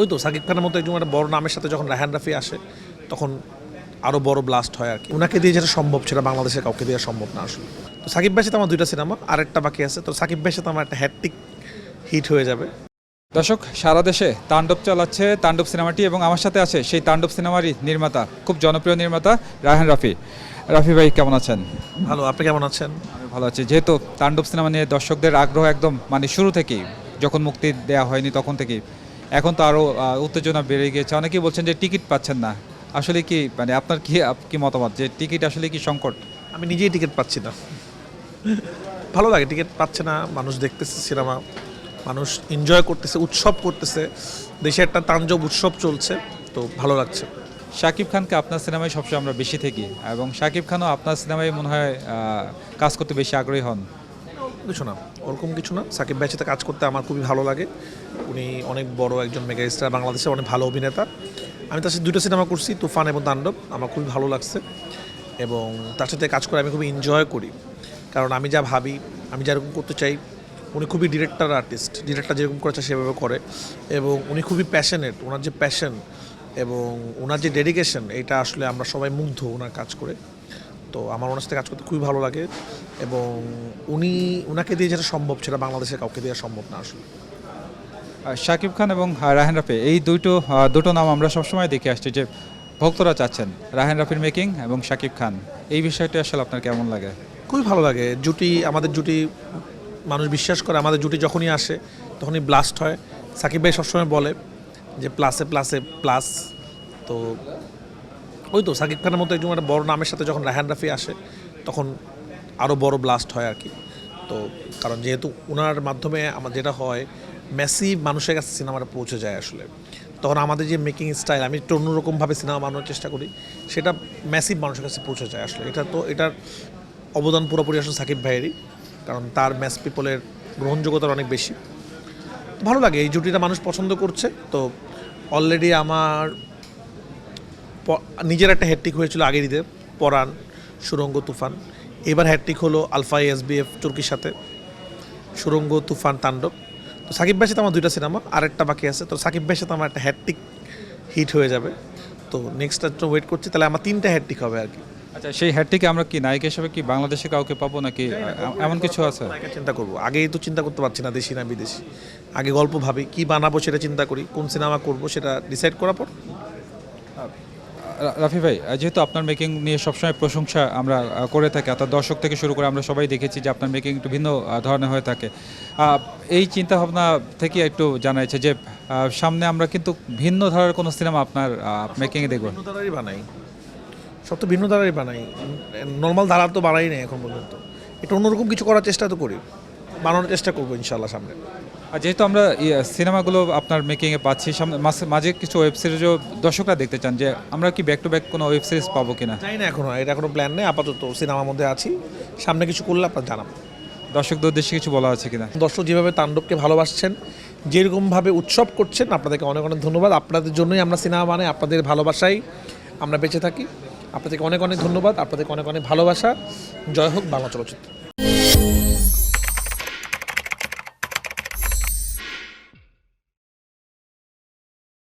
ওই তো সাকিব খানের মতো একজন একটা বড় নামের সাথে যখন রায়হান রাফি আসে তখন আরও বড় ব্লাস্ট হয় আর কি। ওনাকে দিয়ে যেটা সম্ভব সেটা বাংলাদেশে কাউকে দেওয়া সম্ভব না আসলে। তো সাকিব ভাইয়ের সাথে আমার দুইটা সিনেমা আরেকটা বাকি আছে। তো সাকিব ভাইয়ের সাথে আমার একটা হ্যাটটিক হিট হয়ে যাবে। দর্শক সারা দেশে তাণ্ডব চালাচ্ছে তাণ্ডব সিনেমাটি এবং আমার সাথে আছে সেই তাণ্ডব সিনেমারই নির্মাতা খুব জনপ্রিয় নির্মাতা রায়হান রাফি। রাফি ভাই কেমন আছেন? ভালো আপনি কেমন আছেন? আমি ভালো আছি। যেহেতু তাণ্ডব সিনেমা নিয়ে দর্শকদের আগ্রহ একদম মানে শুরু থেকেই যখন মুক্তি দেওয়া হয়নি তখন থেকেই এখন তো আরও উত্তেজনা বেড়ে গিয়েছে। অনেকেই বলছেন যে টিকিট পাচ্ছেন না। আসলে কি মানে আপনার কি কি মতামত যে টিকিট আসলে কি সংকট? আমি নিজেই টিকিট পাচ্ছি না। ভালো লাগে টিকিট পাচ্ছে না মানুষ দেখতেছে সিনেমা মানুষ এনজয় করতেছে উৎসব করতেছে। দেশে একটা তাঞ্জব উৎসব চলছে তো ভালো লাগছে। শাকিব খানকে আপনার সিনেমায় সবসময় আমরা বেশি থাকি এবং শাকিব খানও আপনার সিনেমায় মনে হয় আহ, কাজ করতে বেশি আগ্রহী হন। কিছু না, ওরকম কিছু না। সাকিব ভাইয়ের সাথে কাজ করতে আমার খুবই ভালো লাগে। উনি অনেক বড় একজন মেগা স্টার বাংলাদেশের অনেক ভালো অভিনেতা। আমি তার সাথে দুটো সিনেমা করছি, তুফান এবং তাণ্ডব। আমার খুবই ভালো লাগছে। এবং তার সাথে কাজ করে আমি খুবই এনজয় করি। কারণ আমি যা ভাবি, আমি যেরকম করতে চাই, উনি খুবই ডিরেক্টর আর্টিস্ট ডিরেক্টর যেরকম করেছে, সেভাবে করে। এবং উনি খুবই প্যাশনেট ওনার যে প্যাশন এবং ওনার যে ডেডিকেশন এটা আসলে আমরা সবাই মুগ্ধ ওনার কাজ করে। তো আমার ওনার সাথে কাজ করতে খুবই ভালো লাগে এবং উনি ওনাকে দিয়ে যেটা সম্ভব সেটা বাংলাদেশে কাউকে দেওয়া সম্ভব না আসলে। শাকিব খান এবং আহ, রায়হান রাফি এই দুটো দুটো নাম আমরা সবসময় দেখে আসছি যে ভক্তরা চাচ্ছেন রায়হান রাফির মেকিং এবং শাকিব খান। এই বিষয়টি আসলে আপনার কেমন লাগে? খুবই ভালো লাগে জুটি আমাদের জুটি মানুষ বিশ্বাস করে আমাদের জুটি যখনই আসে তখনই ব্লাস্ট হয়। সাকিব ভাই সবসময় বলে যে প্লাসে প্লাসে প্লাস তো ওই তো সাকিব খানের মতো একজন একটা বড় নামের সাথে যখন রায়হান রাফি আসে, তখন আরও বড় ব্লাস্ট হয় আর কি। তো কারণ যেহেতু ওনার মাধ্যমে আমার যেটা হয়, মেসি মানুষের কাছে সিনেমাটা পৌঁছে যায় আসলে। তখন আমাদের যে মেকিং স্টাইল আমি একটু অন্যরকমভাবে সিনেমা বানানোর চেষ্টা করি, সেটা ম্যাসিভ মানুষের কাছে পৌঁছে যায় আসলে। এটা তো, এটার অবদান পুরোপুরি আসলে সাকিব ভাইয়েরই, কারণ তার ম্যাস পিপলের গ্রহণযোগ্যতা অনেক বেশি। ভালো লাগে, এই জুটিটা মানুষ পছন্দ করছে। তো অলরেডি আমার নিজের একটা হ্যাট্রিক হয়েছিল আগের ঈদে পরাণ সুরঙ্গ তুফান। এবার হ্যাট্রিক হলো আলফা এসবিএফ তুর্কির সাথে সুরঙ্গ তুফান তাণ্ডব। তো সাকিব ভাইয়ের সাথে আমার দুইটা সিনেমা আরেকটা বাকি আছে। তো সাকিব ভাইয়ের সাথে আমার একটা হ্যাট্রিক হিট হয়ে যাবে। তো নেক্সটটার জন্য ওয়েট করছি তাহলে আমার তিনটা হ্যাট্রিক হবে আর কি। আচ্ছা সেই হ্যাটটিকে আমরা কি নায়ক হিসেবে কি বাংলাদেশে কাউকে পাবো নাকি এমন কিছু আছে? চিন্তা করব। আগেই তো চিন্তা করতে পারছি না দেশি না বিদেশি। আগে গল্প ভাবি কি বানাবো সেটা চিন্তা করি কোন সিনেমা করব সেটা ডিসাইড করার পর। রা- রাফি ভাই যেহেতু আপনার মেকিং নিয়ে সবসময় প্রশংসা আমরা করে থাকি অর্থাৎ দর্শক থেকে শুরু করে আমরা সবাই দেখেছি যে আপনার মেকিং একটু ভিন্ন ধরনের হয়ে থাকে। এই চিন্তা ভাবনা থেকে একটু জানাইছে যে সামনে আমরা কিন্তু ভিন্ন ধরনের কোনো সিনেমা আপনার মেকিংয়ে দেখব। ভিন্ন ধারারই বানাই। সব তো ভিন্ন ধারারই বানাই। নর্মাল ধারা তো বানাই নাই এখন পর্যন্ত। এটা অন্যরকম কিছু করার চেষ্টা তো করি। বানানোর চেষ্টা করব ইনশাল্লাহ সামনে। আর যেহেতু আমরা ইয়ে, সিনেমাগুলো আপনার মেকিংয়ে পাচ্ছি সামনে মাঝে- মাঝে কিছু ওয়েব সিরিজও দর্শকরা দেখতে চান যে আমরা কি ব্যাক টু ব্যাক কোনো ওয়েব সিরিজ পাবো কিনা? জানি না এখনও এটা কোনো প্ল্যান নেই আপাতত সিনেমার মধ্যে আছি। সামনে কিছু করলে আপনার জানাব দর্শকদের উদ্দেশ্যে কিছু বলা আছে কিনা? দর্শক যেভাবে তাণ্ডবকে ভালোবাসছেন যেরকমভাবে উৎসব করছেন আপনাদেরকে অনেক অনেক ধন্যবাদ। আপনাদের জন্যই আমরা সিনেমা বানাই আপনাদের ভালোবাসাই আমরা বেঁচে থাকি। আপনাদেরকে অনেক অনেক ধন্যবাদ আপনাদেরকে অনেক অনেক ভালোবাসা। জয় হোক বাংলা চলচ্চিত্র।